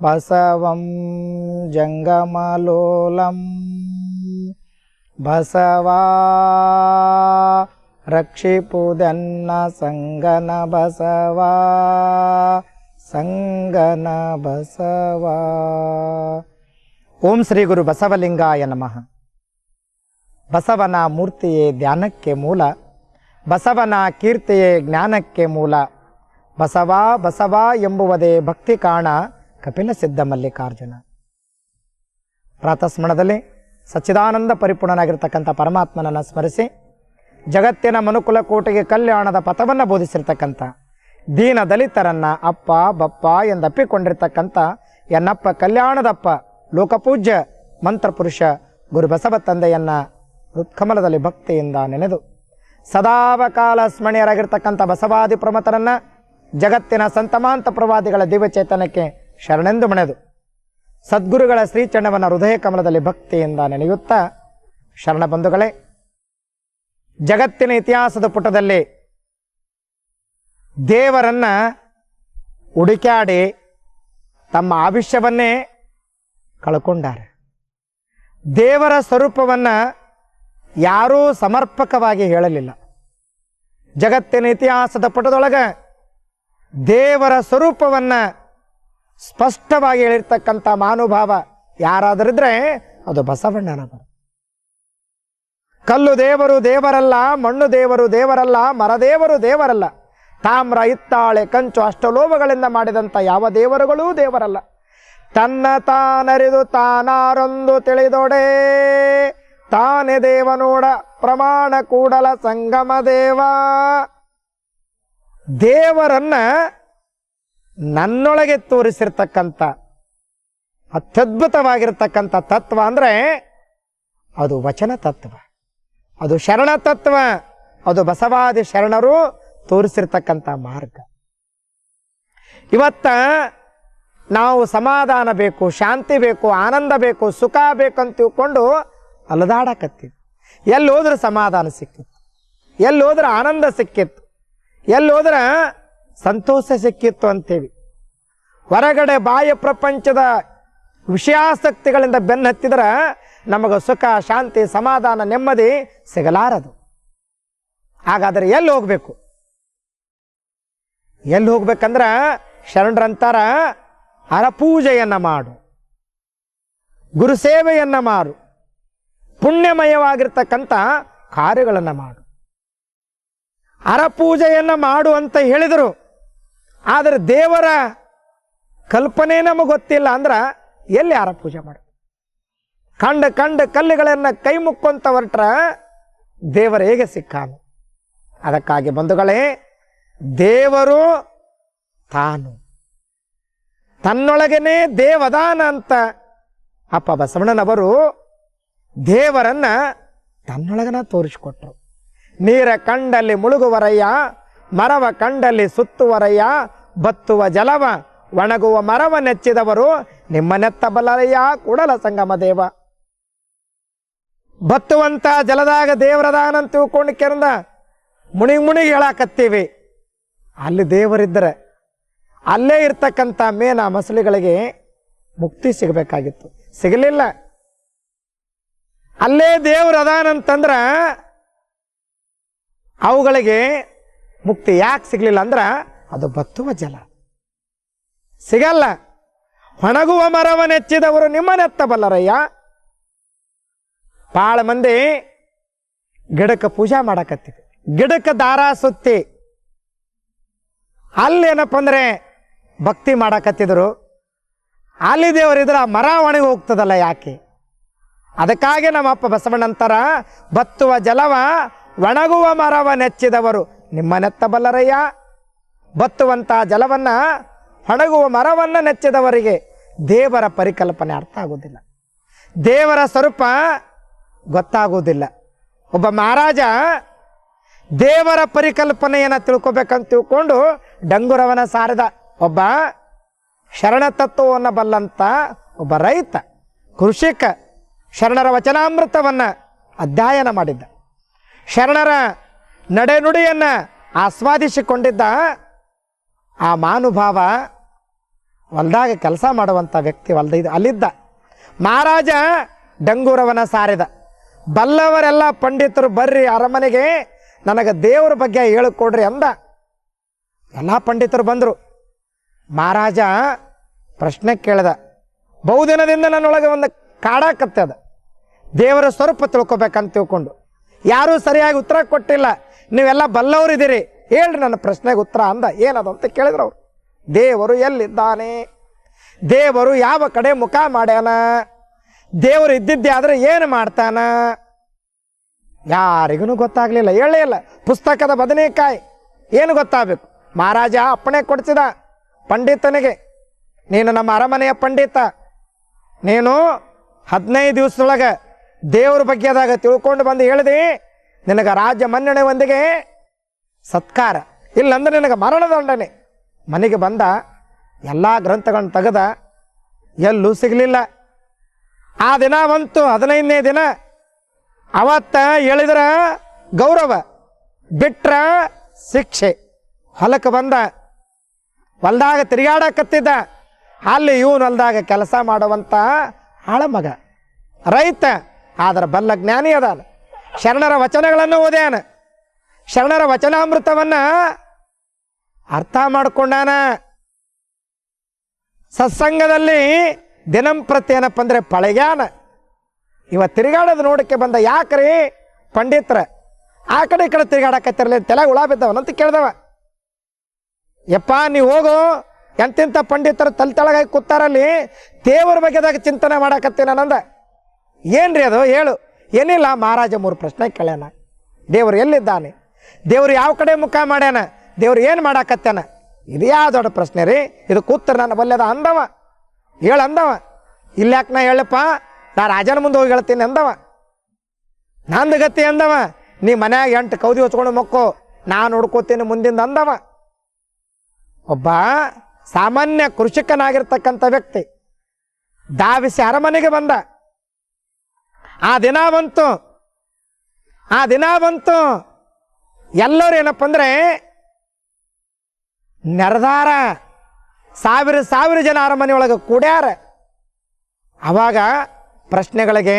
बसवं जङ्गमलोलं ಬಸವಾ ರಕ್ಷಿಪುದನ್ನ ಸಂಗನ ಬಸವ ಸಂಗನ ಬಸವ ಓಂ ಶ್ರೀ ಗುರು ಬಸವಲಿಂಗಾಯ ನಮಃ ಬಸವನ ಮೂರ್ತಿಯೇ ಧ್ಯಾನಕ್ಕೆ ಮೂಲ ಬಸವನ ಕೀರ್ತಿಯೇ ಜ್ಞಾನಕ್ಕೆ ಮೂಲ ಬಸವ ಬಸವ ಎಂಬುವುದೇ ಭಕ್ತಿ ಕಾಣ ಕಪಿಲ ಸಿದ್ಧ ಮಲ್ಲಿಕಾರ್ಜುನ. ಪ್ರಾತಸ್ಮರಣದಲ್ಲಿ ಸಚ್ಚಿದಾನಂದ ಪರಿಪೂರ್ಣನಾಗಿರ್ತಕ್ಕಂಥ ಪರಮಾತ್ಮನನ್ನು ಸ್ಮರಿಸಿ ಜಗತ್ತಿನ ಮನುಕುಲ ಕೋಟೆಗೆ ಕಲ್ಯಾಣದ ಪಥವನ್ನು ಬೋಧಿಸಿರ್ತಕ್ಕಂಥ ದೀನ ದಲಿತರನ್ನ ಅಪ್ಪ, ಬಪ್ಪ ಎಂದಪ್ಪಿಕೊಂಡಿರ್ತಕ್ಕಂಥ ಎನ್ನಪ್ಪ ಕಲ್ಯಾಣದಪ್ಪ ಲೋಕಪೂಜ್ಯ ಮಂತ್ರಪುರುಷ ಗುರು ಬಸವ ತಂದೆಯನ್ನ ಹೃತ್ಕಮಲದಲ್ಲಿ ಭಕ್ತಿಯಿಂದ ನೆನೆದು ಸದಾವಕಾಲ ಸ್ಮರಣೀಯರಾಗಿರ್ತಕ್ಕಂಥ ಬಸವಾದಿ ಪ್ರಮತರನ್ನ ಜಗತ್ತಿನ ಸಂತಮಾಂತ ಪ್ರವಾದಿಗಳ ದಿವ್ಯಚೇತನಕ್ಕೆ ಶರಣೆಂದು ಮಣೆದು. ಸದ್ಗುರುಗಳ ಶ್ರೀಚರಣವನ್ನು ಹೃದಯ ಕಮಲದಲ್ಲಿ ಭಕ್ತಿಯಿಂದ ನೆನೆಯುತ್ತಾ, ಶರಣ ಬಂಧುಗಳೇ, ಜಗತ್ತಿನ ಇತಿಹಾಸದ ಪುಟದಲ್ಲಿ ದೇವರನ್ನ ಹುಡುಕಾಡಿ ತಮ್ಮ ಆವಿಷ್ಯವನ್ನೇ ಕಳ್ಕೊಂಡಾರೆ. ದೇವರ ಸ್ವರೂಪವನ್ನು ಯಾರೂ ಸಮರ್ಪಕವಾಗಿ ಹೇಳಲಿಲ್ಲ. ಜಗತ್ತಿನ ಇತಿಹಾಸದ ಪುಟದೊಳಗೆ ದೇವರ ಸ್ವರೂಪವನ್ನು ಸ್ಪಷ್ಟವಾಗಿ ಹೇಳಿರ್ತಕ್ಕಂಥ ಯಾರಾದರೂ ಇದ್ರೆ ಅದು ಬಸವಣ್ಣನ ಬರ ಕಲ್ಲು ದೇವರು ದೇವರಲ್ಲ, ಮಣ್ಣು ದೇವರು ದೇವರಲ್ಲ ಮರದೇವರು ದೇವರಲ್ಲ. ತಾಮ್ರ ಇತ್ತಾಳೆ ಕಂಚು ಅಷ್ಟಲೋಭಗಳಿಂದ ಮಾಡಿದಂಥ ಯಾವ ದೇವರುಗಳೂ ದೇವರಲ್ಲ. ತನ್ನ ತಾನರಿದು ತಾನಾರೊಂದು ತಿಳಿದೊಡೆ, ತಾನೆ ದೇವನೋಡ ಪ್ರಮಾಣ ಕೂಡಲ ಸಂಗಮ ದೇವ. ದೇವರನ್ನ ನನ್ನೊಳಗೆ ತೋರಿಸಿರ್ತಕ್ಕಂಥ, ಅತ್ಯದ್ಭುತವಾಗಿರ್ತಕ್ಕಂಥ ತತ್ವ ಅಂದರೆ ಅದು ವಚನ ತತ್ವ. ಅದು ಶರಣ ತತ್ವ. ಅದು ಬಸವಾದಿ ಶರಣರು ತೋರಿಸಿರ್ತಕ್ಕಂಥ ಮಾರ್ಗ. ಇವತ್ತ ನಾವು ಸಮಾಧಾನ ಬೇಕು, ಶಾಂತಿ ಬೇಕು, ಆನಂದ ಬೇಕು, ಸುಖ ಬೇಕು ಅಂತ ತಿಳ್ಕೊಂಡು ಅಲದಾಡಕತ್ತೀವಿ. ಎಲ್ಲಿ ಹೋದ್ರೆ ಸಮಾಧಾನ ಸಿಕ್ಕಿತ್ತು. ಎಲ್ಲಿ ಹೋದ್ರೆ ಆನಂದ ಸಿಕ್ಕಿತ್ತು. ಎಲ್ಲಿ ಹೋದ್ರೆ ಸಂತೋಷ ಸಿಕ್ಕಿತ್ತು ಅಂತೇವಿ. ಹೊರಗಡೆ ಬಾಹ್ಯ ಪ್ರಪಂಚದ ವಿಷಯಾಸಕ್ತಿಗಳಿಂದ ಬೆನ್ನತ್ತಿದ್ರೆ ನಮಗೆ ಸುಖ, ಶಾಂತಿ, ಸಮಾಧಾನ, ನೆಮ್ಮದಿ ಸಿಗಲಾರದು. ಹಾಗಾದರೆ ಎಲ್ಲಿ ಹೋಗಬೇಕು? ಎಲ್ಲಿ ಹೋಗ್ಬೇಕಂದ್ರ ಶರಣರಂತಾರ ಹರಪೂಜೆಯನ್ನ ಮಾಡು. ಗುರು ಸೇವೆಯನ್ನ ಮಾಡು. ಪುಣ್ಯಮಯವಾಗಿರ್ತಕ್ಕಂಥ ಕಾರ್ಯಗಳನ್ನು ಮಾಡು. ಅರಪೂಜೆಯನ್ನು ಮಾಡು ಅಂತ ಹೇಳಿದರು. ಆದರೆ ದೇವರ ಕಲ್ಪನೆ ನಮಗೆ ಗೊತ್ತಿಲ್ಲ ಅಂದ್ರೆ ಎಲ್ಲಿ ಯಾರ ಪೂಜೆ ಮಾಡ ಕಂಡ ಕಂಡ ಕಲ್ಲುಗಳನ್ನು ಕೈ ಮುಕ್ಕೊಂತ ಹೊರಟ್ರ ದೇವರ ಹೇಗೆ ಸಿಕ್ಕಾನು? ಅದಕ್ಕಾಗಿ ಬಂಧುಗಳೇ, ದೇವರು ತಾನು. ತನ್ನೊಳಗೇನೆ ದೇವದಾನ ಅಂತ ಅಪ್ಪ ಬಸವಣ್ಣನವರು ದೇವರನ್ನ ತನ್ನೊಳಗನ ತೋರಿಸಿಕೊಟ್ರು. ನೀರ ಕಂಡಲ್ಲಿ ಮುಳುಗುವರಯ್ಯ ಮರವ ಕಂಡಲ್ಲಿ ಸುತ್ತುವರಯ್ಯ ಬತ್ತುವ ಜಲವ, ಒಣಗುವ ಮರವ ನೆಚ್ಚಿದವರು ನಿಮ್ಮ ನೆತ್ತಬಲ್ಲರಯ್ಯ ಕೂಡಲ ಸಂಗಮ ದೇವ. ಬತ್ತುವಂತ ಜಲದಾಗ ದೇವರದಾನಂತ ತಿಳ್ಕೊಂಡು ಕೆರಂದ ಮುಣಿಗ್ ಮುಣಿಗ್ ಹೇಳಾಕತ್ತೀವಿ. ಅಲ್ಲಿ ದೇವರಿದ್ದರೆ ಅಲ್ಲೇ ಇರ್ತಕ್ಕಂಥ ಮೇನ ಮಸಲಿಗಳಿಗೆ ಮುಕ್ತಿ ಸಿಗಬೇಕಾಗಿತ್ತು. ಸಿಗಲಿಲ್ಲ. ಅಲ್ಲೇ ದೇವರದಾನಂತಂದ್ರ ಅವುಗಳಿಗೆ ಮುಕ್ತಿ ಯಾಕೆ ಸಿಗಲಿಲ್ಲ ಅಂದ್ರೆ ಅದು ಬತ್ತುವ ಜಲ. ಸಿಗಲ್ಲ. ಒಣಗುವ ಮರವ ನೆಚ್ಚಿದವರು ನಿಮ್ಮನೆತ್ತಬಲ್ಲರಯ್ಯ ಭಾಳ ಮಂದಿ ಗಿಡಕ್ಕೆ ಪೂಜೆ ಮಾಡಕತ್ತೀವಿ ಗಿಡಕ್ಕೆ ದಾರ ಸುತ್ತಿ. ಅಲ್ಲೇನಪ್ಪ ಅಂದರೆ ಭಕ್ತಿ ಮಾಡಕತ್ತಿದ್ರು. ಅಲ್ಲಿ ದೇವರಿದ್ರೆ ಆ ಮರ ಒಣಗಿ ಹೋಗ್ತದಲ್ಲ ಯಾಕೆ? ಅದಕ್ಕಾಗಿ ನಮ್ಮ ಅಪ್ಪ ಬಸವಣ್ಣಂತರ ಬತ್ತುವ ಜಲವ ಒಣಗುವ ಮರವ ನೆಚ್ಚಿದವರು ನಿಮ್ಮ ನೆತ್ತಬಲ್ಲರಯ್ಯ ಬತ್ತುವಂಥ ಜಲವನ್ನ ಹಣಗುವ ಮರವನ್ನ ನೆಚ್ಚಿದವರಿಗೆ ದೇವರ ಪರಿಕಲ್ಪನೆ ಅರ್ಥ ಆಗೋದಿಲ್ಲ ದೇವರ ಸ್ವರೂಪ ಗೊತ್ತಾಗುವುದಿಲ್ಲ. ಒಬ್ಬ ಮಹಾರಾಜ ದೇವರ ಪರಿಕಲ್ಪನೆಯನ್ನು ತಿಳ್ಕೊಬೇಕಂತ ತಿಳ್ಕೊಂಡು ಡಂಗುರವನ ಸಾರಿದ ಒಬ್ಬ ಶರಣ ತತ್ವವನ್ನು ಬಲ್ಲಂತ ಒಬ್ಬ ರೈತ, ಕೃಷಿಕ, ಶರಣರ ವಚನಾಮೃತವನ್ನು ಅಧ್ಯಯನ ಮಾಡಿದ್ದ. ಶರಣರ ನಡೆನುಡಿಯನ್ನು ಆಸ್ವಾದಿಸಿಕೊಂಡಿದ್ದ ಆ ಮಾನುಭಾವ ಹೊಲ್ದಾಗ ಕೆಲಸ ಮಾಡುವಂಥ ವ್ಯಕ್ತಿ ಹೊಲ್ದ ಅಲ್ಲಿದ್ದ. ಮಹಾರಾಜ ಡಂಗೂರವನ ಸಾರಿದ. ಬಲ್ಲವರೆಲ್ಲ ಪಂಡಿತರು ಬರ್ರಿ, ಅರಮನೆಗೆ ನನಗೆ ದೇವರ ಬಗ್ಗೆ ಹೇಳಿಕೊಡ್ರಿ ಅಂದ. ಎಲ್ಲ ಪಂಡಿತರು ಬಂದರು. ಮಹಾರಾಜ ಪ್ರಶ್ನೆ ಕೇಳಿದ. ಬಹುದಿನದಿಂದ ನನ್ನೊಳಗೆ ಒಂದು ಕಾಡಾಕತ್ತದ ದೇವರ ಸ್ವರೂಪ ತಿಳ್ಕೊಬೇಕಂತ ತಿಳ್ಕೊಂಡು. ಯಾರೂ ಸರಿಯಾಗಿ ಉತ್ತರ ಕೊಟ್ಟಿಲ್ಲ. ನೀವೆಲ್ಲ ಬಲ್ಲವರಿದ್ದೀರಿ. ಹೇಳ್ರಿ ನನ್ನ ಪ್ರಶ್ನೆಗೆ ಉತ್ತರ ಅಂದ. ಏನದು ಅಂತ ಕೇಳಿದ್ರು ಅವರು. ದೇವರು ಎಲ್ಲಿದ್ದಾನೆ? ದೇವರು ಯಾವ ಕಡೆ ಮುಖ ಮಾಡ್ಯಾನ? ದೇವರು ಇದ್ದಿದ್ದೆ ಆದ್ರೆ ಏನು ಮಾಡ್ತಾನ? ಯಾರಿಗೂ ಗೊತ್ತಾಗ್ಲಿಲ್ಲ. ಹೇಳೇ ಇಲ್ಲ. ಪುಸ್ತಕದ ಬದನೆಕಾಯಿ. ಏನು ಗೊತ್ತಾಗಬೇಕು? ಮಹಾರಾಜ ಅಪ್ಪಣೆ ಕೊಡಿಸಿದ ಪಂಡಿತನಿಗೆ. ನೀನು ನಮ್ಮ ಅರಮನೆಯ ಪಂಡಿತ. ನೀನು ಹದಿನೈದು ದಿವಸದೊಳಗೆ ದೇವ್ರ ಬಗ್ಗೆದಾಗ ತಿಳ್ಕೊಂಡು ಬಂದು ಹೇಳಿದಿ. ನಿನಗೆ ರಾಜ್ಯ ಮನ್ನಣೆ ಒಂದಿಗೆ ಸತ್ಕಾರ. ಇಲ್ಲಂದ್ರೆ ನಿನಗೆ ಮರಣದಂಡನೆ ಮನೆಗೆ ಬಂದ ಎಲ್ಲ ಗ್ರಂಥಗಳನ್ನು ತೆಗೆದ ಎಲ್ಲೂ ಸಿಗಲಿಲ್ಲ. ಆ ದಿನ ಬಂತು, ಹದಿನೈದನೇ ದಿನ. ಅವತ್ತ ಹೇಳಿದ್ರ ಗೌರವ, ಬಿಟ್ರ ಶಿಕ್ಷೆ. ಹೊಲಕ್ಕೆ ಬಂದ, ಹೊಲ್ದಾಗ ತಿರುಗಾಡಕತ್ತಿದ್ದ ಅಲ್ಲಿ ಇವನು ಹೊಲ್ದಾಗ ಕೆಲಸ ಮಾಡುವಂಥ ಆಳಮಗ ರೈತ, ಆದ್ರೆ ಬಲ್ಲ ಜ್ಞಾನಿ ಅದಾನ. ಶರಣರ ವಚನಗಳನ್ನು ಓದ್ಯಾನ. ಶರಣರ ವಚನಾಮೃತವನ್ನು ಅರ್ಥ ಮಾಡಿಕೊಂಡಾನ. ಸತ್ಸಂಗದಲ್ಲಿ ದಿನಂಪ್ರತಿ ಏನಪ್ಪ ಅಂದರೆ ಪಳಗ್ಯಾನ. ಇವ ತಿರುಗಾಡೋದು ನೋಡಕ್ಕೆ ಬಂದ ಯಾಕ್ರಿ? ಪಂಡಿತ್ರ, ಆ ಕಡೆ ಈ ಕಡೆ ತಿರುಗಾಡಕತ್ತಿರಲಿ, ತಲೆ ಹುಳ ಬಿದ್ದವನಂತ ಕೇಳ್ದವ. ಯಪ್ಪ ನೀವು ಹೋಗು ಎಂತೆಂಥ ಪಂಡಿತರು ತಲೆ ತೆಳಗಾಗಿ ಕೂತಾರಲ್ಲಿ ದೇವರ ಬಗ್ಗೆದಾಗ ಚಿಂತನೆ ಮಾಡಕತ್ತೀನಿ ನಾನಂದ ಏನ್ರಿ ಅದು? ಹೇಳು. ಏನಿಲ್ಲ, ಮಹಾರಾಜ ಮೂರು ಪ್ರಶ್ನೆ ಕೇಳ್ಯಾನ. ದೇವರು ಎಲ್ಲಿದ್ದಾನೆ? ದೇವರು ಯಾವ ಕಡೆ ಮುಖ ಮಾಡ್ಯಾನ? ದೇವ್ರು ಏನು ಮಾಡಾಕತ್ತಾನ? ಇದು ಯಾವ ದೊಡ್ಡ ಪ್ರಶ್ನೆ ರೀ? ಇದು ಕೂತ್ರ ನನ್ನ ಬಲ್ಯದ ಅಂದವ. ಹೇಳ ಅಂದವ. ಇಲ್ಯಾಕೆ ನಾ ಹೇಳಪ್ಪ? ನಾ ರಾಜನ ಮುಂದೆ ಹೋಗಿ ಹೇಳ್ತೀನಿ ಅಂದವ. ನಂದು ಗತಿ ಅಂದವ. ನೀ ಮನ್ಯಾಗ ಎಂಟು ಕೌದಿ ಹೊಚ್ಕೊಂಡು ಮಕ್ಕೋ. ನಾನು ನೋಡ್ಕೋತೀನಿ ಮುಂದಿಂದ ಅಂದವ. ಒಬ್ಬ ಸಾಮಾನ್ಯ ಕೃಷಿಕನಾಗಿರ್ತಕ್ಕಂಥ ವ್ಯಕ್ತಿ ದಾವಿಸಿ ಅರಮನೆಗೆ ಬಂದ. ಆ ದಿನ ಬಂತು ಆ ದಿನ ಬಂತು ಎಲ್ಲರೂ ಏನಪ್ಪ ಅಂದ್ರೆ ನೆರೆದಾರ ಸಾವಿರ ಸಾವಿರ ಜನ ಅರಮನೆ ಒಳಗೆ ಕೂಡ್ಯಾರ. ಅವಾಗ ಪ್ರಶ್ನೆಗಳಿಗೆ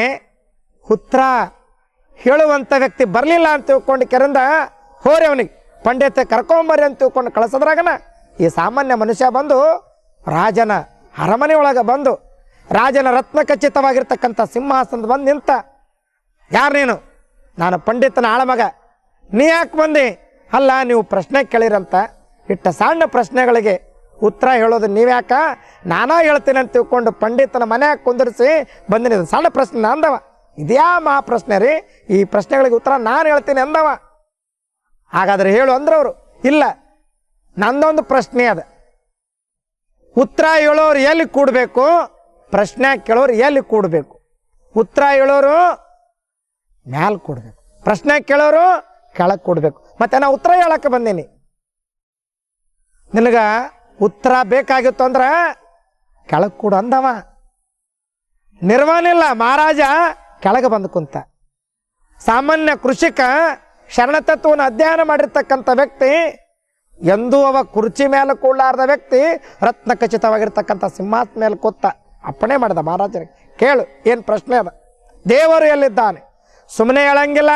ಉತ್ತರ ಹೇಳುವಂಥ ವ್ಯಕ್ತಿ ಬರಲಿಲ್ಲ ಅಂತ ತಿಳ್ಕೊಂಡು ಕೆರೆಂದ ಹೋರಿ ಅವನಿಗೆ ಪಂಡಿತ ಕರ್ಕೊಂಬರಿ ಅಂತ ತಿಳ್ಕೊಂಡು ಕಳಿಸೋದ್ರಾಗನ ಈ ಸಾಮಾನ್ಯ ಮನುಷ್ಯ ಬಂದು ರಾಜನ ಅರಮನೆ ಒಳಗೆ ಬಂದು ರಾಜನ ರತ್ನ ಖಚಿತವಾಗಿರ್ತಕ್ಕಂಥ ಸಿಂಹಾಸನದ ಬಂದು ನಿಂತ, ಯಾರು ನೀನು? ನಾನು ಪಂಡಿತನ ಆಳಮಗ ನೀ ಯಾಕೆ ಬಂದಿ? ಅಲ್ಲ, ನೀವು ಪ್ರಶ್ನೆ ಕೇಳಿರಂತ. ಇಟ್ಟ ಸಣ್ಣ ಪ್ರಶ್ನೆಗಳಿಗೆ ಉತ್ತರ ಹೇಳೋದು ನೀವ್ಯಾಕ? ನಾನಾ ಹೇಳ್ತೀನಿ ಅಂತ ತಿಳ್ಕೊಂಡು ಪಂಡಿತನ ಮನ್ಯಾಗ ಕುಂದಿರಿಸಿ ಬಂದಿನಿ. ಸಣ್ಣ ಪ್ರಶ್ನೆ ಅಂದವ. ಇದ್ಯಾ ಮಹಾ ಪ್ರಶ್ನೆ ರೀ? ಈ ಪ್ರಶ್ನೆಗಳಿಗೆ ಉತ್ತರ ನಾನು ಹೇಳ್ತೀನಿ ಅಂದವ. ಹಾಗಾದ್ರೆ ಹೇಳು ಅಂದ್ರವರು ಇಲ್ಲ, ನಂದೊಂದು ಪ್ರಶ್ನೆ ಅದ. ಉತ್ತರ ಹೇಳೋರು ಎಲ್ಲಿ ಕೂಡಬೇಕು? ಪ್ರಶ್ನೆ ಕೇಳೋರು ಎಲ್ಲಿ ಕೂಡಬೇಕು? ಉತ್ತರ ಹೇಳೋರು ಮ್ಯಾಲೆ ಕೊಡ್ಬೇಕು. ಪ್ರಶ್ನೆ ಕೇಳೋರು ಕೆಳಗೆ ಕೊಡಬೇಕು. ಮತ್ತೆ ನಾ ಉತ್ತರ ಹೇಳಕ್ಕೆ ಬಂದೀನಿ. ನಿನಗ ಉತ್ತರ ಬೇಕಾಗಿತ್ತು ಅಂದ್ರೆ ಕೆಳಗೆ ಕೂಡ ಅಂದವ. ನಿರ್ವಹಣಿಲ್ಲ ಮಹಾರಾಜ ಕೆಳಗೆ ಬಂದು ಕುಂತ. ಸಾಮಾನ್ಯ ಕೃಷಿಕ ಶರಣತತ್ವವನ್ನು ಅಧ್ಯಯನ ಮಾಡಿರ್ತಕ್ಕಂಥ ವ್ಯಕ್ತಿ, ಎಂದೂ ಅವ ಕುರ್ಚಿ ಮೇಲೆ ಕೂಡಲಾರ್ದ ವ್ಯಕ್ತಿ ರತ್ನ ಖಚಿತವಾಗಿರ್ತಕ್ಕಂಥ ಸಿಂಹಾತ್ ಮೇಲೆ ಕೂತ. ಅಪ್ಪಣೆ ಮಾಡಿದ ಮಹಾರಾಜರಿಗೆ ಕೇಳು, ಏನು ಪ್ರಶ್ನೆ ಅದ? ದೇವರು ಎಲ್ಲಿದ್ದಾನೆ? ಸುಮ್ಮನೆ ಹೇಳಂಗಿಲ್ಲ.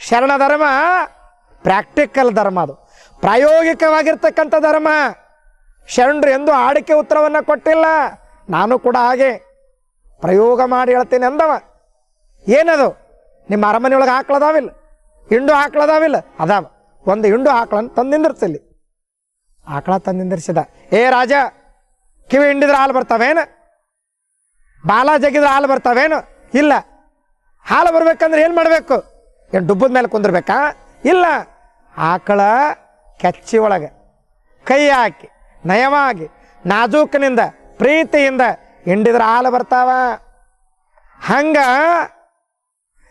ಶರಣ ಧರ್ಮ ಪ್ರಾಕ್ಟಿಕಲ್ ಧರ್ಮ ಅದು. ಪ್ರಾಯೋಗಿಕವಾಗಿರ್ತಕ್ಕಂಥ ಧರ್ಮ. ಶರಣರು ಎಂದು ಆಡಿಕೆ ಉತ್ತರವನ್ನು ಕೊಟ್ಟಿಲ್ಲ. ನಾನು ಕೂಡ ಹಾಗೆ ಪ್ರಯೋಗ ಮಾಡಿ ಹೇಳ್ತೀನಿ ಅಂದವ. ಏನದು? ನಿಮ್ಮ ಅರಮನೆ ಒಳಗೆ ಹಾಕ್ಳದಾವಿಲ್ಲ ಹಿಂಡು ಹಾಕ್ಳದಾವಿಲ್ಲ ಅದಾವ. ಒಂದು ಹಿಂಡು ಹಾಕ್ಳನ್ನು ತಂದು ನಿಂದಿರ್ಸಿಲ್ಲಿ. ಆಕಳ ತಂದು ನಿಂದಿರ್ಸಿದ. ಏ ರಾಜ, ಕಿವಿ ಹಿಂಡಿದ್ರೆ ಹಾಲು ಬರ್ತಾವೇನು? ಬಾಲ ಜಗಿದ್ರೆ ಹಾಲು ಬರ್ತಾವೇನು? ಇಲ್ಲ. ಹಾಲು ಬರ್ಬೇಕಂದ್ರೆ ಏನು ಮಾಡಬೇಕು? ಏನು ಡುಬ್ಬದ ಮೇಲೆ ಕುಂದಿರ್ಬೇಕಾ? ಇಲ್ಲ. ಆಕಳ ಕೆಚ್ಚಿ ಒಳಗೆ, ಕೈ ಹಾಕಿ, ನಯವಾಗಿ, ನಾಜೂಕಿನಿಂದ, ಪ್ರೀತಿಯಿಂದ ಹಿಂಡಿದ್ರೆ ಹಾಲು ಬರ್ತಾವ. ಹಂಗ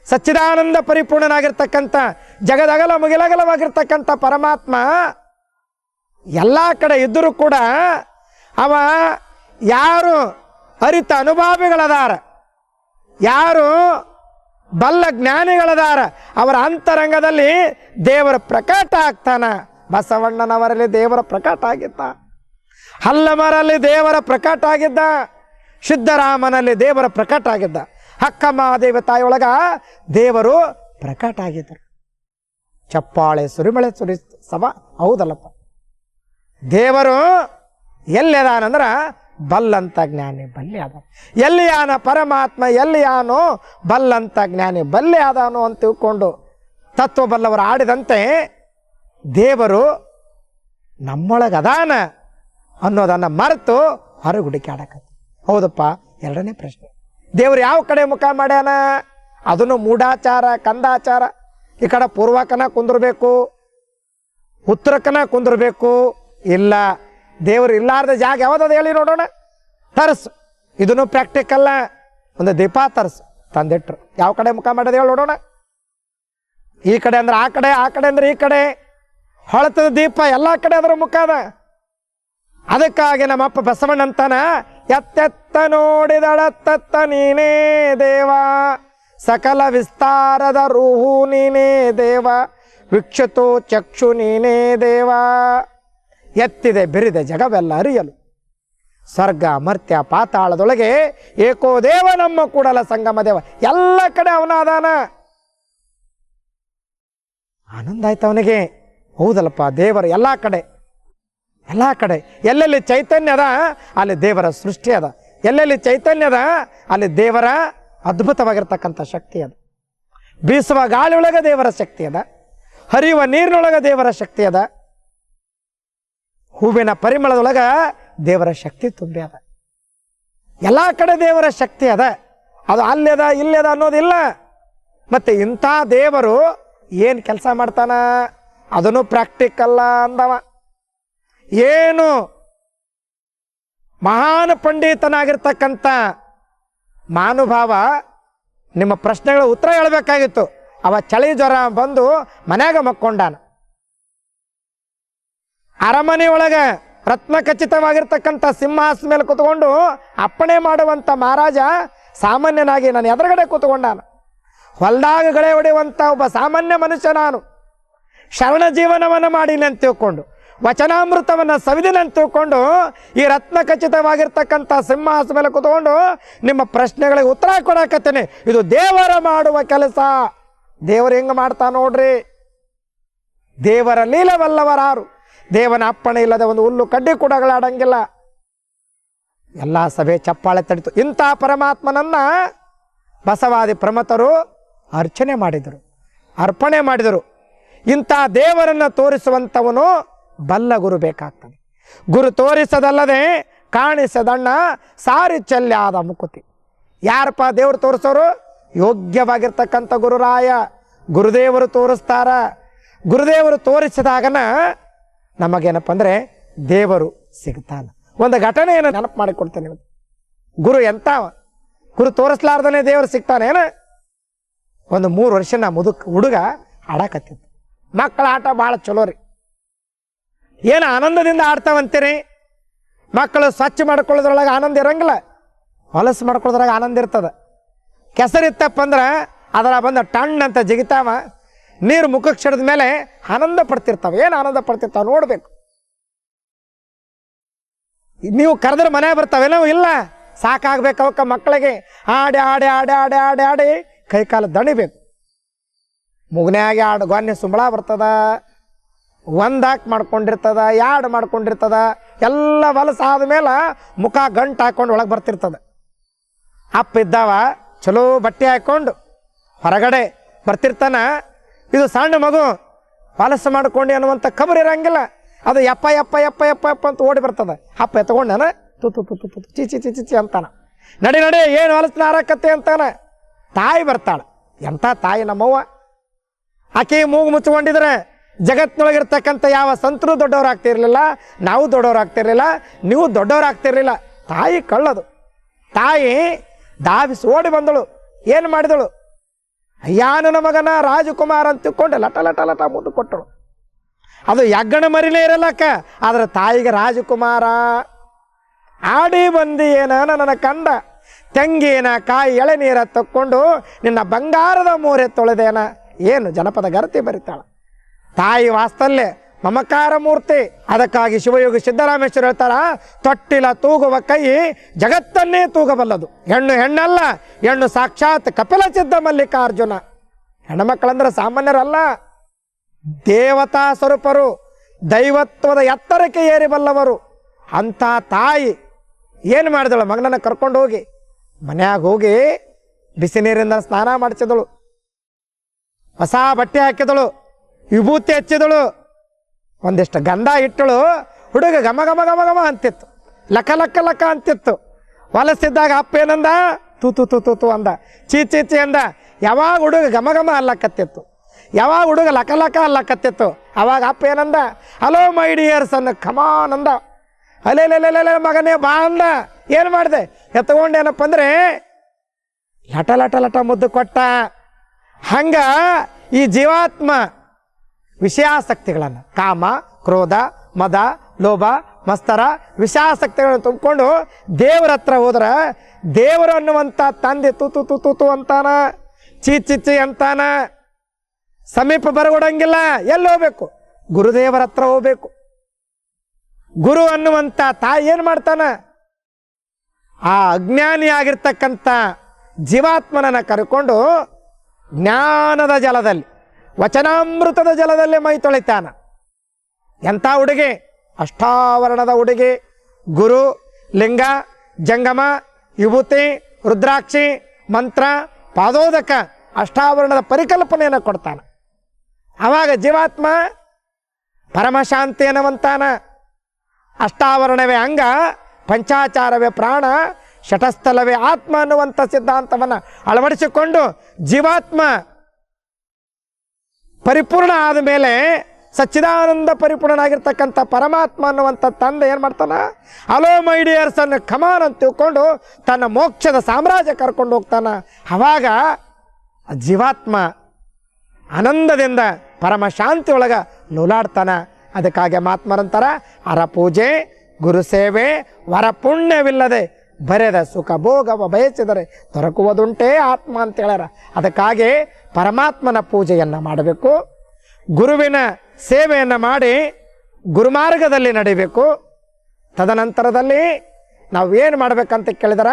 ಸಚ್ಚಿದಾನಂದ ಪರಿಪೂರ್ಣನಾಗಿರ್ತಕ್ಕಂಥ, ಜಗದಗಲ ಮುಗಿಲಗಲವಾಗಿರ್ತಕ್ಕಂಥ ಪರಮಾತ್ಮ ಎಲ್ಲ ಕಡೆ ಇದ್ದರೂ ಕೂಡ ಅವ ಯಾರು ಅರಿತ ಅನುಭಾವಿಗಳದಾರ. ಯಾರು ಬಲ್ಲ ಜ್ಞಾನಿಗಳದಾರ. ಅವರ ಅಂತರಂಗದಲ್ಲಿ ದೇವರ ಪ್ರಕಟ ಆಗ್ತಾನ. ಬಸವಣ್ಣನವರಲ್ಲಿ ದೇವರ ಪ್ರಕಟ ಆಗಿದ್ದ. ಹಲ್ಲಮರಲ್ಲಿ ದೇವರ ಪ್ರಕಟ ಆಗಿದ್ದ. ಸಿದ್ದರಾಮನಲ್ಲಿ ದೇವರ ಪ್ರಕಟ ಆಗಿದ್ದ. ಹಕ್ಕ ಮಹಾದೇವ ತಾಯಿಯೊಳಗ ದೇವರು ಪ್ರಕಟ ಆಗಿದ್ದರು. ಚಪ್ಪಾಳೆ ಸುರಿಮಳೆ ಸುರಿ ಸಭಾ ಹೌದಲ್ಲಪ್ಪ. ದೇವರು ಎಲ್ಲಿದಾನಂದ್ರ ಬಲ್ಲಂತ ಜ್ಞಾನಿ ಬಲ್ಲಿ ಅದ ಎಲ್ಲಿ ಯಾನ ಪರಮಾತ್ಮ, ಎಲ್ಲಿ ಆನೋ ಬಲ್ಲಂತ ಜ್ಞಾನಿ ಬಲ್ಲಿ ಆದಾನೋ ಅಂತ ತಿಳ್ಕೊಂಡು ತತ್ವ ಬಲ್ಲವರು ಆಡಿದಂತೆ ದೇವರು ನಮ್ಮೊಳಗದಾನ ಅನ್ನೋದನ್ನು ಮರೆತು ಹೊರಗೆ ಆಡಕ ಹೌದಪ್ಪ? ಎರಡನೇ ಪ್ರಶ್ನೆ. ದೇವ್ರು ಯಾವ ಕಡೆ ಮುಖ ಮಾಡ್ಯಾನ? ಅದನ್ನು ಮೂಢಾಚಾರ, ಕಂದಾಚಾರ. ಈ ಕಡೆ ಪೂರ್ವಕನ ಕುಂದಿರ್ಬೇಕು, ಉತ್ತರಕನ ಕುಂದಿರ್ಬೇಕು, ಇಲ್ಲ ದೇವರು ಇಲ್ಲಾರ್ದ ಜಾಗ ಯಾವ್ದದ ಹೇಳಿ ನೋಡೋಣ? ತರಸು. ಇದನ್ನು ಪ್ರಾಕ್ಟಿಕಲ್ಲ ಒಂದು ದೀಪ ತರಸು ತಂದಿಟ್ರು. ಯಾವ ಕಡೆ ಮುಖ ಮಾಡೋದು ಹೇಳಿ ನೋಡೋಣ? ಈ ಕಡೆ ಅಂದ್ರೆ ಆ ಕಡೆ ಆ ಕಡೆ ಅಂದ್ರೆ ಈ ಕಡೆ. ಹೊಳತದ ದೀಪ ಎಲ್ಲ ಕಡೆ ಅದರ ಮುಖ ಅದ. ಅದಕ್ಕಾಗಿ ನಮ್ಮಪ್ಪ ಬಸವಣ್ಣ ಅಂತಾನ ಎತ್ತೆತ್ತ ನೋಡಿದಳತ್ತತ್ತ ನೀನೇ ದೇವ. ಸಕಲ ವಿಸ್ತಾರದ ರೂಹು ನೀನೇ ದೇವ. ವಿಕ್ಷತು ಚಕ್ಷು ನೀನೇ ದೇವ. ಎತ್ತಿದೆ, ಬಿರಿದೆ ಜಗವೆಲ್ಲ ಅರಿಯಲು. ಸ್ವರ್ಗ ಮರ್ತ್ಯ, ಪಾತಾಳದೊಳಗೆ ಏಕೋ ದೇವ, ನಮ್ಮ ಕೂಡಲ ಸಂಗಮ ದೇವ. ಎಲ್ಲ ಕಡೆ ಅವನಾದಾನ. ಆನಂದ ಆಯ್ತು ಅವನಿಗೆ. ಹೌದಲ್ಲಪ್ಪ, ದೇವರು ಎಲ್ಲ ಕಡೆ. ಎಲ್ಲ ಕಡೆ. ಎಲ್ಲೆಲ್ಲಿ ಚೈತನ್ಯ ಅದ, ಅಲ್ಲಿ ದೇವರ ಸೃಷ್ಟಿ ಅದ. ಎಲ್ಲೆಲ್ಲಿ ಚೈತನ್ಯ ಅದ, ಅಲ್ಲಿ ದೇವರ ಅದ್ಭುತವಾಗಿರ್ತಕ್ಕಂಥ ಶಕ್ತಿ ಅದ. ಬೀಸುವ ಗಾಳಿಯೊಳಗೆ ದೇವರ ಶಕ್ತಿ ಅದ. ಹರಿಯುವ ನೀರಿನೊಳಗೆ ದೇವರ ಶಕ್ತಿ ಅದ. ಹೂವಿನ ಪರಿಮಳದೊಳಗ ದೇವರ ಶಕ್ತಿ ತುಂಬಿ ಅದ. ಎಲ್ಲ ಕಡೆ ದೇವರ ಶಕ್ತಿ ಅದ. ಅದು ಅಲ್ಲೆದ ಇಲ್ಲೆದ ಅನ್ನೋದಿಲ್ಲ. ಮತ್ತೆ ಇಂಥ ದೇವರು ಏನು ಕೆಲಸ ಮಾಡ್ತಾನ? ಅದನ್ನು ಪ್ರಾಕ್ಟಿಕಲ್ಲ ಅಂದವ. ಏನು ಮಹಾನ್ ಪಂಡಿತನಾಗಿರ್ತಕ್ಕಂಥ ಮಾನುಭಾವ ನಿಮ್ಮ ಪ್ರಶ್ನೆಗಳ ಉತ್ತರ ಹೇಳಬೇಕಾಗಿತ್ತು. ಅವ ಚಳಿ ಜ್ವರ ಬಂದು ಮನ್ಯಾಗ ಮಕ್ಕೊಂಡಾನ. ಅರಮನೆ ಒಳಗೆ ರತ್ನ ಖಚಿತವಾಗಿರ್ತಕ್ಕಂಥ ಸಿಂಹಾಸ ಮೇಲೆ ಕೂತ್ಕೊಂಡು ಅಪ್ಪಣೆ ಮಾಡುವಂಥ ಮಹಾರಾಜ ಸಾಮಾನ್ಯನಾಗಿ ನಾನು ಎದುರುಗಡೆ ಕೂತ್ಕೊಂಡಾನ. ಹೊಲ್ದಾಗ ಗಳೆ ಹೊಡೆಯುವಂಥ ಒಬ್ಬ ಸಾಮಾನ್ಯ ಮನುಷ್ಯ ನಾನು. ಶರಣ ಜೀವನವನ್ನು ಮಾಡಿಲ್ಲ ಅಂತ ತಿಳ್ಕೊಂಡು, ವಚನಾಮೃತವನ್ನು ಸವಿದಿನಂತ ತಿಳ್ಕೊಂಡು ಈ ರತ್ನ ಖಚಿತವಾಗಿರ್ತಕ್ಕಂಥ ಸಿಂಹಾಸ ಮೇಲೆ ಕೂತ್ಕೊಂಡು ನಿಮ್ಮ ಪ್ರಶ್ನೆಗಳಿಗೆ ಉತ್ತರ ಕೊಡಕತ್ತೇನೆ. ಇದು ದೇವರ ಮಾಡುವ ಕೆಲಸ. ದೇವರು ಹೆಂಗೆ ಮಾಡ್ತಾ ನೋಡ್ರಿ? ದೇವರ ಲೀಲವಲ್ಲವರಾರು. ದೇವನ ಅಪ್ಪಣೆ ಇಲ್ಲದೆ ಒಂದು ಹುಲ್ಲು ಕಡ್ಡಿ ಕೂಡಗಳಾಡಂಗಿಲ್ಲ ಎಲ್ಲ ಸಭೆ ಚಪ್ಪಾಳೆ ತಡಿತು. ಇಂಥ ಪರಮಾತ್ಮನನ್ನ ಬಸವಾದಿ ಪ್ರಮತರು ಅರ್ಚನೆ ಮಾಡಿದರು, ಅರ್ಪಣೆ ಮಾಡಿದರು. ಇಂಥ ದೇವರನ್ನು ತೋರಿಸುವಂಥವನು ಬಲ್ಲ ಗುರು ಬೇಕಾಗ್ತದೆ. ಗುರು ತೋರಿಸದಲ್ಲದೆ ಕಾಣಿಸದಣ್ಣ ಸಾರಿ ಚಲ್ಯಾದ ಮುಕುತಿ. ಯಾರಪ್ಪ ದೇವರು ತೋರಿಸೋರು? ಯೋಗ್ಯವಾಗಿರ್ತಕ್ಕಂಥ ಗುರುರಾಯ. ಗುರುದೇವರು ತೋರಿಸ್ತಾರ. ಗುರುದೇವರು ತೋರಿಸಿದಾಗನ ನಮಗೇನಪ್ಪ ಅಂದರೆ ದೇವರು ಸಿಗ್ತಾನ. ಒಂದು ಘಟನೆಯನ್ನು ನೆನಪು ಮಾಡಿಕೊಡ್ತೇನೆ ಇವತ್ತು. ಗುರು ಎಂತಾವ ಗುರು ತೋರಿಸ್ಲಾರ್ದನೆ ದೇವರು ಏನ? ಒಂದು ಮೂರು ವರ್ಷ ನಾ ಮುದುಕ ಹುಡುಗ ಆಡಕತ್ತಿತ್ತು ಮಕ್ಕಳ ಆಟ ಭಾಳ ಚಲೋ ರೀ. ಏನು ಆನಂದದಿಂದ ಆಡ್ತಾವಂತೀರಿ? ಮಕ್ಕಳು ಸ್ವಚ್ಛ ಮಾಡ್ಕೊಳ್ಳೋದ್ರೊಳಗೆ ಆನಂದ ಇರಂಗಿಲ್ಲ. ಹೊಲಸು ಮಾಡ್ಕೊಳ್ಳೋದ್ರಾಗ ಆನಂದ ಇರ್ತದೆ. ಕೆಸರಿತ್ತಪ್ಪ ಅಂದ್ರೆ ಅದರ ಬಂದ ಟಣ್ ಅಂತ ಜಿಗಿತಾವ. ನೀರು ಮುಖಕ್ಕೆ ಚಡಿದ ಮೇಲೆ ಆನಂದ ಪಡ್ತಿರ್ತಾವೆ. ಏನು ಆನಂದ ಪಡ್ತಿರ್ತಾವೆ ನೋಡಬೇಕು. ನೀವು ಕರೆದ್ರೆ ಮನೆ ಬರ್ತಾವೇನೋ ಇಲ್ಲ? ಸಾಕಾಗ್ಬೇಕು ಅವಕ್ಕೆ ಮಕ್ಕಳಿಗೆ. ಆಡಿ ಆಡಿ ಆಡಿ ಆಡಿ ಆಡಿ ಆಡಿ ಕೈ ಕಾಲು ದಣಿಬೇಕು. ಮುಗ್ನ್ಯಾಗ ಆಡು ಗೊನ್ನೆ ಸುಂಬಳ ಬರ್ತದ ಒಂದಾಕ್ ಮಾಡ್ಕೊಂಡಿರ್ತದ, ಎರಡು ಮಾಡ್ಕೊಂಡಿರ್ತದ, ಎಲ್ಲ ಹೊಲಸ ಆದಮೇಲೆ ಮುಖ ಗಂಟು ಹಾಕೊಂಡು ಒಳಗೆ ಬರ್ತಿರ್ತದ. ಅಪ್ಪ ಇದ್ದಾವ, ಚಲೋ ಬಟ್ಟೆ ಹಾಕ್ಕೊಂಡು ಹೊರಗಡೆ ಬರ್ತಿರ್ತಾನ ಇದು ಸಣ್ಣ ಮಗು ಪಾಲಸ ಮಾಡ್ಕೊಂಡು ಅನ್ನುವಂಥ ಖಬರ್ ಇರೋಂಗಿಲ್ಲ. ಅದು ಯಪ್ಪ ಯಪ್ಪ ಯಪ್ಪ ಯಪ್ಪ ಯಪ್ಪ ಅಂತ ಓಡಿ ಬರ್ತದೆ. ಅಪ್ಪ ಎತ್ಕೊಂಡಾನ ತುತ್ತು ತು ತು ತು ಚಿ ಚಿ ಚಿ ಅಂತಾನ. ನಡಿ ನಡಿ, ಏನು ಹೊಲಸನ ಹಾರಕತ್ತೆ ಅಂತಾನ. ತಾಯಿ ಬರ್ತಾಳೆ. ಎಂಥ ತಾಯಿ ನಮ್ಮವ್ವ? ಆಕೆ ಮೂಗು ಮುಚ್ಕೊಂಡಿದ್ರೆ ಜಗತ್ತಿನೊಳಗಿರ್ತಕ್ಕಂಥ ಯಾವ ಸಂತರು ದೊಡ್ಡವ್ರು ಆಗ್ತಿರ್ಲಿಲ್ಲ ನಾವು ದೊಡ್ಡವ್ರು ಆಗ್ತಿರ್ಲಿಲ್ಲ ನೀವು ದೊಡ್ಡವ್ರು ಆಗ್ತಿರ್ಲಿಲ್ಲ ತಾಯಿ ಕಳ್ಳದು. ತಾಯಿ ಧಾವಿಸಿ ಓಡಿ ಬಂದಳು. ಏನು ಮಾಡಿದಳು? ಅಯ್ಯಾನನ ಮಗನ ರಾಜಕುಮಾರ ಅಂತ ತಿಳ್ಕೊಂಡು ಲಟ ಲಟ ಲಟ ಮುದ್ದು ಕೊಟ್ಟಳು. ಅದು ಯಗ್ಗಣ ಮರಿಲೇ ಇರಲ್ಲಕ್ಕ ಆದ್ರೆ ತಾಯಿಗೆ ರಾಜಕುಮಾರ, ಆಡಿ ಬಂದಿ ಏನ ನನ್ನ ಕಂಡ. ತೆಂಗಿನ ಕಾಯಿ ಎಳೆನೀರ ತಕ್ಕೊಂಡು ನಿನ್ನ ಬಂಗಾರದ ಮೂರೆ ತೊಳೆದೇನ. ಏನು ಜನಪದ ಗರತಿ ಬರಿತಾಳ. ತಾಯಿ ವಾಸ್ತಲ್ಯ. ಮಮಕಾರ ಮೂರ್ತಿ. ಅದಕ್ಕಾಗಿ ಶಿವಯೋಗಿ ಸಿದ್ದರಾಮೇಶ್ವರ ಹೇಳ್ತಾರ, ತೊಟ್ಟಿಲ ತೂಗುವ ಕೈ ಜಗತ್ತನ್ನೇ ತೂಗಬಲ್ಲದು. ಹೆಣ್ಣು ಹೆಣ್ಣಲ್ಲ, ಹೆಣ್ಣು ಸಾಕ್ಷಾತ್ ಕಪಿಲ ಸಿದ್ಧ ಮಲ್ಲಿಕಾರ್ಜುನ. ಹೆಣ್ಣುಮಕ್ಕಳಂದ್ರೆ ಸಾಮಾನ್ಯರಲ್ಲ. ದೇವತಾ ಸ್ವರೂಪರು, ದೈವತ್ವದ ಎತ್ತರಕ್ಕೆ ಏರಿಬಲ್ಲವರು. ಅಂಥ ತಾಯಿ ಏನು ಮಾಡಿದಳು? ಮಗನನ್ನ ಕರ್ಕೊಂಡು ಹೋಗಿ, ಮನೆಯಾಗ ಹೋಗಿ ಬಿಸಿ ನೀರಿಂದ ಸ್ನಾನ ಮಾಡಿಸಿದಳು. ಹೊಸ ಬಟ್ಟೆ ಹಾಕಿದಳು. ವಿಭೂತಿ ಹಚ್ಚಿದಳು. ಒಂದಿಷ್ಟು ಗಂಧ ಇಟ್ಟಳು, ಹುಡುಗ ಘಮ ಘಮ ಘಮ ಘಮ ಅಂತಿತ್ತು. ಲಕ ಲಕ ಲಕ ಅಂತಿತ್ತು. ಹೊಲಸಿದ್ದಾಗ ಅಪ್ಪ ಏನಂದ? ತು ತು, ತೂ, ತು ಅಂದ. ಚೀ ಚೀ ಚಿ ಅಂದ. ಯಾವಾಗ ಹುಡುಗ ಘಮ ಘಮ ಅಲ್ಲಕತ್ತಿತ್ತು? ಯಾವಾಗ ಹುಡುಗ ಲಕ ಲಕ ಅಲ್ಲಕತ್ತಿತ್ತು? ಅವಾಗ ಅಪ್ಪ ಏನಂದ? ಹಲೋ, ಮೈ ಡಿಯರ್ಸ್ ಅನ್ನ ಖಮಾನ್ ಅಂದ. ಮಗನೇ, ಬಾ ಅಂದ. ಏನು ಮಾಡಿದೆ? ಎತ್ಕೊಂಡೇನಪ್ಪ ಅಂದ್ರೆ, ಲಟ ಲಟ ಲಟ ಮುದ್ದು ಕೊಟ್ಟ. ಹಂಗ ಈ ಜೀವಾತ್ಮ ವಿಷಯಾಸಕ್ತಿಗಳನ್ನು, ಕಾಮ, ಕ್ರೋಧ, ಮದ, ಲೋಭ, ಮಸ್ತರ ವಿಷಯಾಸಕ್ತಿಗಳನ್ನು ತುಂಬಿಕೊಂಡು ದೇವರ ಹತ್ರ ಹೋದ್ರೆ ದೇವರು ಅನ್ನುವಂಥ ತಂದೆ ತುತು ತು ತು ಅಂತಾನ, ಚಿ ಚಿ ಅಂತಾನ. ಸಮೀಪ ಬರಗೊಡಂಗಿಲ್ಲ, ಎಲ್ಲಿ ಹೋಗ್ಬೇಕು? ಗುರುದೇವರ ಹತ್ರ ಹೋಗ್ಬೇಕು. ಗುರು ಅನ್ನುವಂಥ ತಾಯಿ ಏನು ಮಾಡ್ತಾನ? ಆ ಅಜ್ಞಾನಿಯಾಗಿರ್ತಕ್ಕಂಥ ಜೀವಾತ್ಮನನ್ನ ಕರ್ಕೊಂಡು ಜ್ಞಾನದ ಜಲದಲ್ಲಿ ವಚನಾಮೃತದ ಜಲದಲ್ಲೇ ಮೈ ತೊಳಿತಾನ. ಎಂಥ ಉಡುಗೆ? ಅಷ್ಟಾವರಣದ ಉಡುಗೆ. ಗುರು, ಲಿಂಗ, ಜಂಗಮ, ವಿಭೂತಿ, ರುದ್ರಾಕ್ಷಿ, ಮಂತ್ರ, ಪಾದೋದಕ ಅಷ್ಟಾವರಣದ ಪರಿಕಲ್ಪನೆಯನ್ನು ಕೊಡ್ತಾನೆ. ಆವಾಗ ಜೀವಾತ್ಮ ಪರಮಶಾಂತಿ ಅನ್ನುವಂತಾನ. ಅಷ್ಟಾವರಣವೇ ಅಂಗ, ಪಂಚಾಚಾರವೇ ಪ್ರಾಣ ಶಟಸ್ಥಲವೇ ಆತ್ಮ ಅನ್ನುವಂಥ ಸಿದ್ಧಾಂತವನ್ನು ಅಳವಡಿಸಿಕೊಂಡು ಜೀವಾತ್ಮ ಪರಿಪೂರ್ಣ ಆದ ಮೇಲೆ ಸಚ್ಚಿದಾನಂದ ಪರಿಪೂರ್ಣನಾಗಿರ್ತಕ್ಕಂಥ ಪರಮಾತ್ಮ ಅನ್ನುವಂಥ ತಂದೆ ಏನು ಮಾಡ್ತಾನ? ಅಲೋ ಮೈಡಿಯರ್ಸ್ ಅನ್ನು ಕಮಾನ್ ಅಂತ ತಿಳ್ಕೊಂಡು ತನ್ನ ಮೋಕ್ಷದ ಸಾಮ್ರಾಜ್ಯ ಕರ್ಕೊಂಡು ಹೋಗ್ತಾನ. ಅವಾಗ ಆ ಜೀವಾತ್ಮ ಆನಂದದಿಂದ ಪರಮ ಶಾಂತಿ ಒಳಗೆ ಲೋಲಾಡ್ತಾನ ಅದಕ್ಕಾಗಿ ಮಾತ್ಮರಂತಾರ ಅರ ಪೂಜೆ ಗುರುಸೇವೆ ವರ ಪುಣ್ಯವಿಲ್ಲದೆ ಬರೆದ ಸುಖ ಭೋಗವ ಬಯಸಿದರೆ ದೊರಕುವುದುಂಟೇ ಆತ್ಮ ಅಂತ ಹೇಳ್ಯಾರ ಅದಕ್ಕಾಗಿ ಪರಮಾತ್ಮನ ಪೂಜೆಯನ್ನು ಮಾಡಬೇಕು. ಗುರುವಿನ ಸೇವೆಯನ್ನು ಮಾಡಿ ಗುರುಮಾರ್ಗದಲ್ಲಿ ನಡಿಬೇಕು. ತದನಂತರದಲ್ಲಿ ನಾವು ಏನು ಮಾಡಬೇಕಂತ ಕೇಳಿದರ?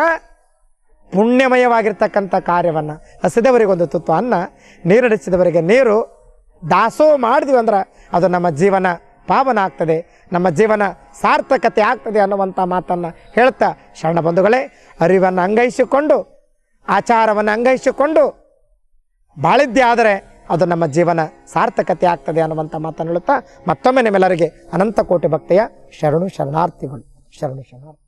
ಪುಣ್ಯಮಯವಾಗಿರ್ತಕ್ಕಂಥ ಕಾರ್ಯವನ್ನು. ಹಸಿದವರಿಗೊಂದು ತುತ್ತು ಅನ್ನ ನೀರಡಿಸಿದವರಿಗೆ ನೀರು ದಾಸೋ ಮಾಡಿದ್ವಿ ಅಂದ್ರೆ ಅದು ನಮ್ಮ ಜೀವನ ಪಾವನ ಆಗ್ತದೆ, ನಮ್ಮ ಜೀವನ ಸಾರ್ಥಕತೆ ಆಗ್ತದೆ ಅನ್ನುವಂಥ ಮಾತನ್ನು ಹೇಳ್ತಾ ಶರಣ ಬಂಧುಗಳೇ, ಅರಿವನ್ನು ಅಂಗೈಸಿಕೊಂಡು, ಆಚಾರವನ್ನು ಅಂಗೈಸಿಕೊಂಡು, ಬಾಳಿದ್ದೆ ಆದರೆ ಅದು ನಮ್ಮ ಜೀವನ ಸಾರ್ಥಕತೆ ಆಗ್ತದೆ ಅನ್ನುವಂಥ ಮಾತನ್ನು ಹೇಳುತ್ತಾ ಮತ್ತೊಮ್ಮೆ ನಿಮ್ಮೆಲ್ಲರಿಗೆ ಅನಂತ ಕೋಟಿ ಭಕ್ತಿಯ ಶರಣು ಶರಣಾರ್ಥಿಗಳು. ಶರಣು ಶರಣಾರ್ಥಿ.